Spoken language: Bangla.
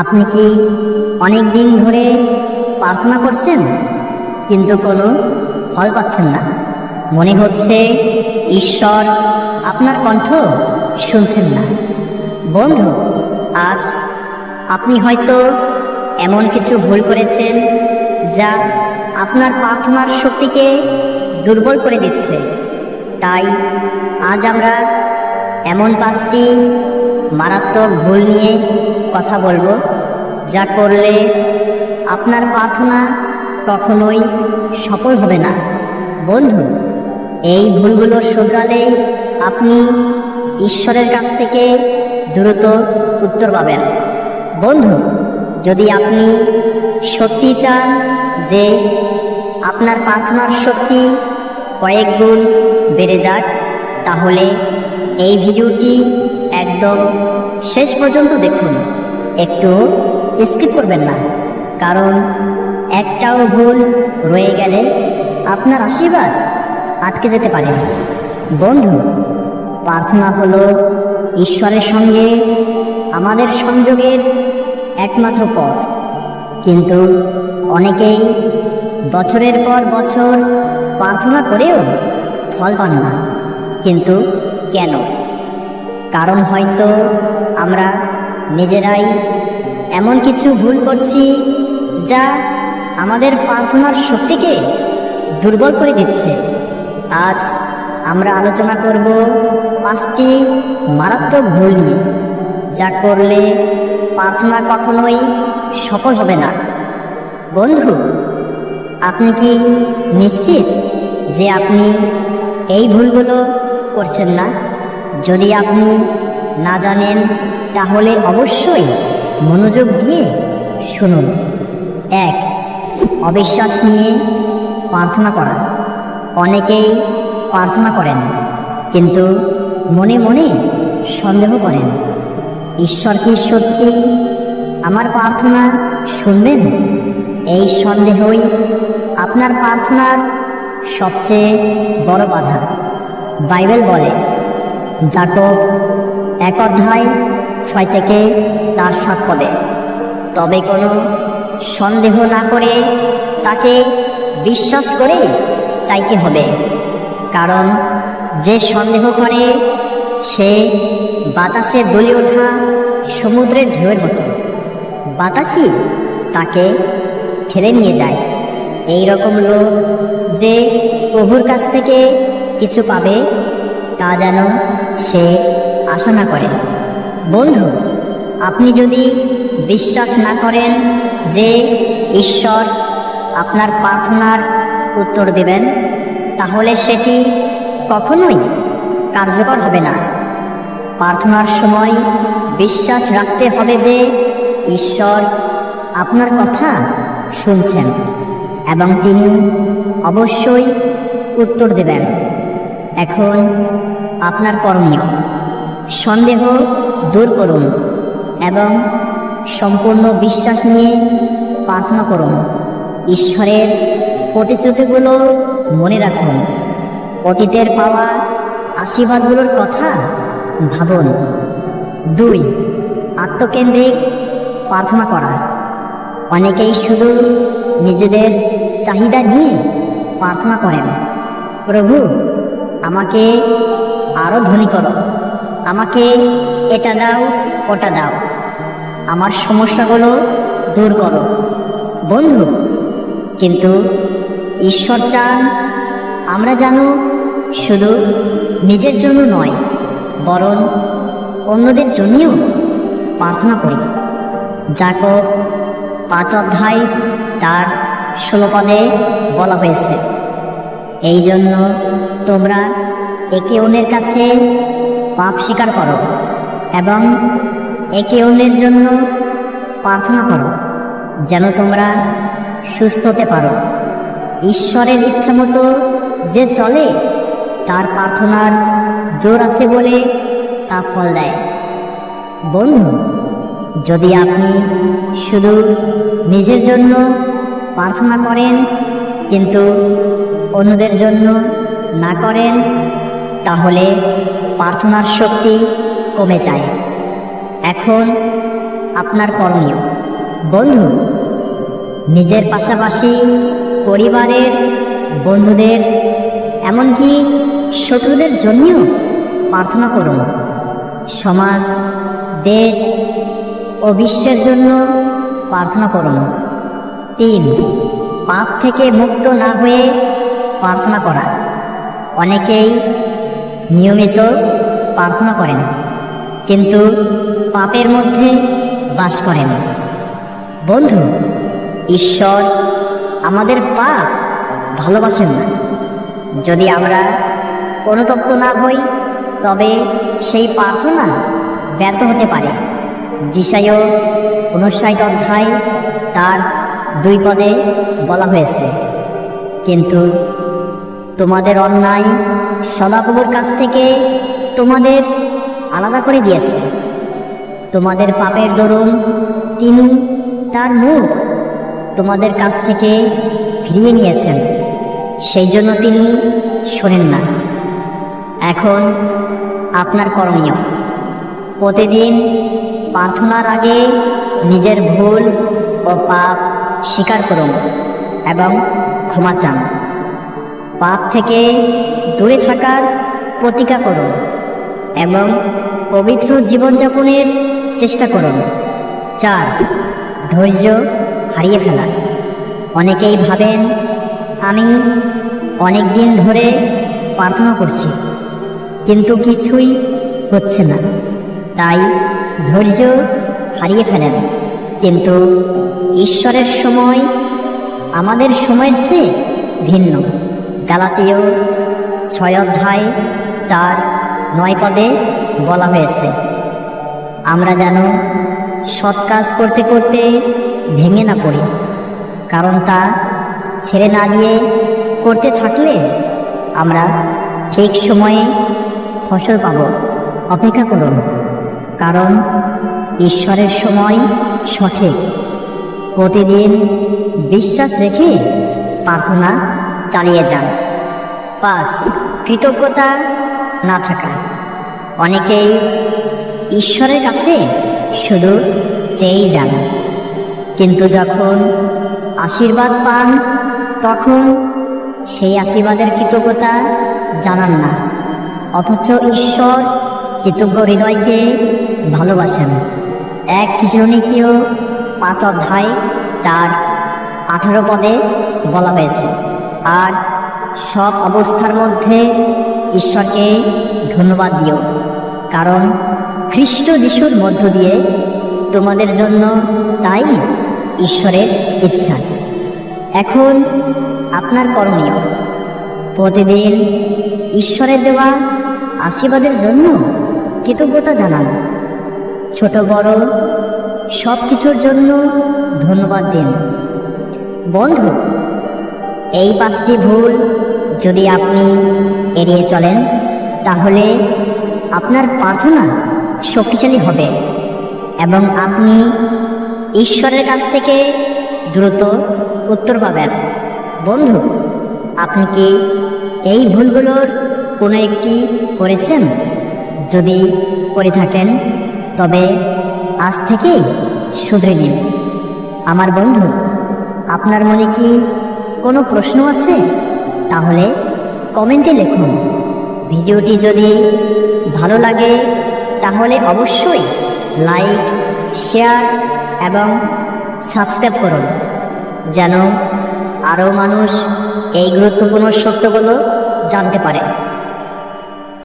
আপনি কি অনেক দিন ধরে প্রার্থনা করছেন? কিন্তু কোনো ফল পাচ্ছেন না। মনে হচ্ছে ঈশ্বর আপনার কণ্ঠ শুনছেন না। বন্ধু, আজ আপনি হয়তো এমন কিছু ভুল করেছেন যা আপনার প্রার্থনার শক্তিকে দুর্বল করে দিচ্ছে। তাই আজ আমরা এমন পাঁচটি মারাত্মক ভুল নিয়ে কথা বলব। যা করলে আপনার প্রার্থনা কখনোই সফল হবে না। বন্ধু, এই ভুলগুলো শুধরালেই আপনি ঈশ্বরের কাছ থেকে দ্রুত উত্তর পাবেন। বন্ধু, যদি আপনি সত্যি চান যে আপনার প্রার্থনার শক্তি কয়েক গুণ বেড়ে যাক, তাহলে এই ভিডিওটি একদম শেষ পর্যন্ত দেখুন। একটু স্কিপ করবেন না। কারণ একটাও ভুল রয়ে গেলে আপনার আশীর্বাদ আটকে যেতে পারে। বন্ধু, প্রার্থনা হলো ঈশ্বরের সঙ্গে আমাদের সংযোগের একমাত্র পথ। কিন্তু অনেকেই বছরের পর বছর প্রার্থনা করেও ফল পান না। কিন্তু কেন? কারণ হয়তো আমরা নিজেরাই এমন কিছু ভুল করছি যা আমাদের প্রার্থনার শক্তিকে দুর্বল করে দিচ্ছে। আজ আমরা আলোচনা করব পাঁচটি মারাত্মক ভুল নিয়ে, যা করলে প্রার্থনা কখনোই সফল হবে না। বন্ধু, আপনি কি নিশ্চিত যে আপনি এই ভুলগুলো করছেন না? যদি আপনি না জানেন তাহলে অবশ্যই মনোযোগ দিয়ে শুনুন। এক, অবিশ্বাস নিয়ে প্রার্থনা করা। অনেকেই প্রার্থনা করেন, কিন্তু মনে মনে সন্দেহ করেন ঈশ্বর কি সত্যি আমার প্রার্থনা শুনবেন? এই সন্দেহই আপনার প্রার্থনার সবচেয়ে বড় বাধা। বাইবেল বলে, জাকব এক অধ্যায় ছয় থেকে তার সাত পদে। তবে কোনো সন্দেহ না করে তাকে বিশ্বাস করে চাইতে হবে। কারণ যে সন্দেহ করে, সে বাতাসে দলে ওঠা সমুদ্রের ঢেউয়ের মতো। বাতাসই তাকে ঠেলে নিয়ে যায়। এই রকম লোক যে প্রভুর কাছ থেকে কিছু পাবে, তা যেন সে আশা না করে। বন্ধু, আপনি যদি বিশ্বাস না করেন যে ঈশ্বর আপনার প্রার্থনার উত্তর দেবেন, তাহলে সেটি কখনোই কার্যকর হবে না। প্রার্থনার সময় বিশ্বাস রাখতে হবে যে ঈশ্বর আপনার কথা শুনছেন এবং তিনি অবশ্যই উত্তর দেবেন। এখন আপনার করণীয় সন্দেহ দূর করুন এবং সম্পূর্ণ বিশ্বাস নিয়ে প্রার্থনা করুন। ঈশ্বরের প্রতিশ্রুতিগুলো মনে রাখুন। অতীতের পাওয়া আশীর্বাদগুলোর কথা ভাবুন। দুই, আত্মকেন্দ্রিক প্রার্থনা করা। অনেকেই শুধু নিজেদের চাহিদা নিয়ে প্রার্থনা করেন, প্রভু, আমাকে আরও ধনী করো। আমাকে এটা দাও, ওটা দাও। আমার সমস্যাগুলো দূর করো। বন্ধু, কিন্তু ঈশ্বর চান আমরা জানো শুধু নিজের জন্য নয়, বরং অন্যদের জন্যও প্রার্থনা করি। যাকব পাঁচ অধ্যায় তার ষোলো পদে বলা হয়েছে, এই জন্য তোমরা একে অন্যের কাছে পাপ স্বীকার করো এবং একে অন্যের জন্য প্রার্থনা করো, যেন তোমরা সুস্থ হতে পারো। ঈশ্বরের ইচ্ছা মতো যে চলে, তার প্রার্থনার জোর আছে বলে তা ফল দেয়। বন্ধু, যদি আপনি শুধু নিজের জন্য প্রার্থনা করেন, কিন্তু অন্যদের জন্য না করেন তাহলে প্রার্থনার শক্তি কমে যায়। এখন আপনার করণীয় বন্ধু, নিজের পাশাপাশি পরিবারের বন্ধুদের, এমনকি শত্রুদের জন্যও প্রার্থনা করুন। সমাজ, দেশ ও বিশ্বের জন্য প্রার্থনা করুন। তিন, পাপ থেকে মুক্ত না হয়ে প্রার্থনা করা। অনেকেই নিয়মিত প্রার্থনা করেন, কিন্তু পাপের মধ্যে বাস করেন। বন্ধু, ঈশ্বর আমাদের পাপ ভালোবাসেন না। যদি আমরা অনুতপ্ত না হই, তবে সেই প্রার্থনা ব্যর্থ হতে পারে। যিশায় উনষাট অধ্যায় তার দুই পদে বলা হয়েছে, কিন্তু তোমাদের অন্যায় সদাপ্রভুর কাছ থেকে তোমাদের আলাদা করে দিয়েছে। তোমাদের পাপের দরুন তিনি তার মুখ তোমাদের কাছ থেকে ফিরিয়ে নিয়েছেন। সেই জন্য তিনি শোনেন না। এখন আপনার করণীয়। প্রতিদিন প্রার্থনার আগে নিজের ভুল ও পাপ স্বীকার করুন এবং ক্ষমা চান। পাপ থেকে দূরে থাকার প্রতিজ্ঞা করুন এবং পবিত্র জীবনযাপনের চেষ্টা করুন। চার, ধৈর্য হারিয়ে ফেলা অনেকেই ভাবেন, আমি অনেক দিন ধরে প্রার্থনা করছি, কিন্তু কিছুই হচ্ছে না। তাই ধৈর্য হারিয়ে ফেলেন। কিন্তু ঈশ্বরের সময় আমাদের সময়ের চেয়ে ভিন্ন। গালাতীয় ছয় অধ্যায় তার নয় পদে বলা হয়েছে, আমরা যেন সৎ কাজ করতে করতে ভেঙে না পড়ি, কারণ তা ছেড়ে না দিয়ে করতে থাকলে আমরা ঠিক সময়ে ফসল পাব। অপেক্ষা করুন, কারণ ঈশ্বরের সময় সঠিক। প্রতিদিন বিশ্বাস রেখে প্রার্থনা চালিয়ে যান। পাঁচ কৃতজ্ঞতা না থাকা। অনেকেই ঈশ্বরের কাছে শুধু চেয়েই যান। কিন্তু যখন আশীর্বাদ পান, তখন সেই আশীর্বাদের কৃতজ্ঞতা জানান না। অথচ ঈশ্বর কৃতজ্ঞ হৃদয়কে ভালোবাসেন। এক থিসরণিকীয় পাঁচ অধ্যায় তার আঠারো পদে বলা হয়েছে আর সব অবস্থার মধ্যে ঈশ্বরকে ধন্যবাদ দিও। কারণ খ্রিস্ট যিশুর মধ্য দিয়ে তোমাদের জন্য তাই ঈশ্বরের ইচ্ছা। এখন আপনার করণীয়, প্রতিদিন ঈশ্বরের দেওয়া আশীর্বাদের জন্য কৃতজ্ঞতা জানান। ছোট বড় সব কিছুর জন্য ধন্যবাদ দিন। বন্ধু এই পাঁচটি ভুল যদি আপনি এড়িয়ে চলেন, তাহলে আপনার প্রার্থনা শক্তিশালী হবে এবং আপনি ঈশ্বরের কাছ থেকে দ্রুত উত্তর পাবেন। বন্ধু, আপনি কি এই ভুলগুলোর কোনো একটি করেছেন? যদি করে থাকেন, তবে আজ থেকেই শুধরে নিন। আমার বন্ধু, আপনার মনে কি কোনো প্রশ্ন আছে? তাহলে কমেন্টে লিখুন। ভিডিওটি যদি ভালো লাগে, তাহলে অবশ্যই লাইক, শেয়ার এবং সাবস্ক্রাইব করুন, যেন আরও মানুষ এই গুরুত্বপূর্ণ সত্যগুলো জানতে পারে।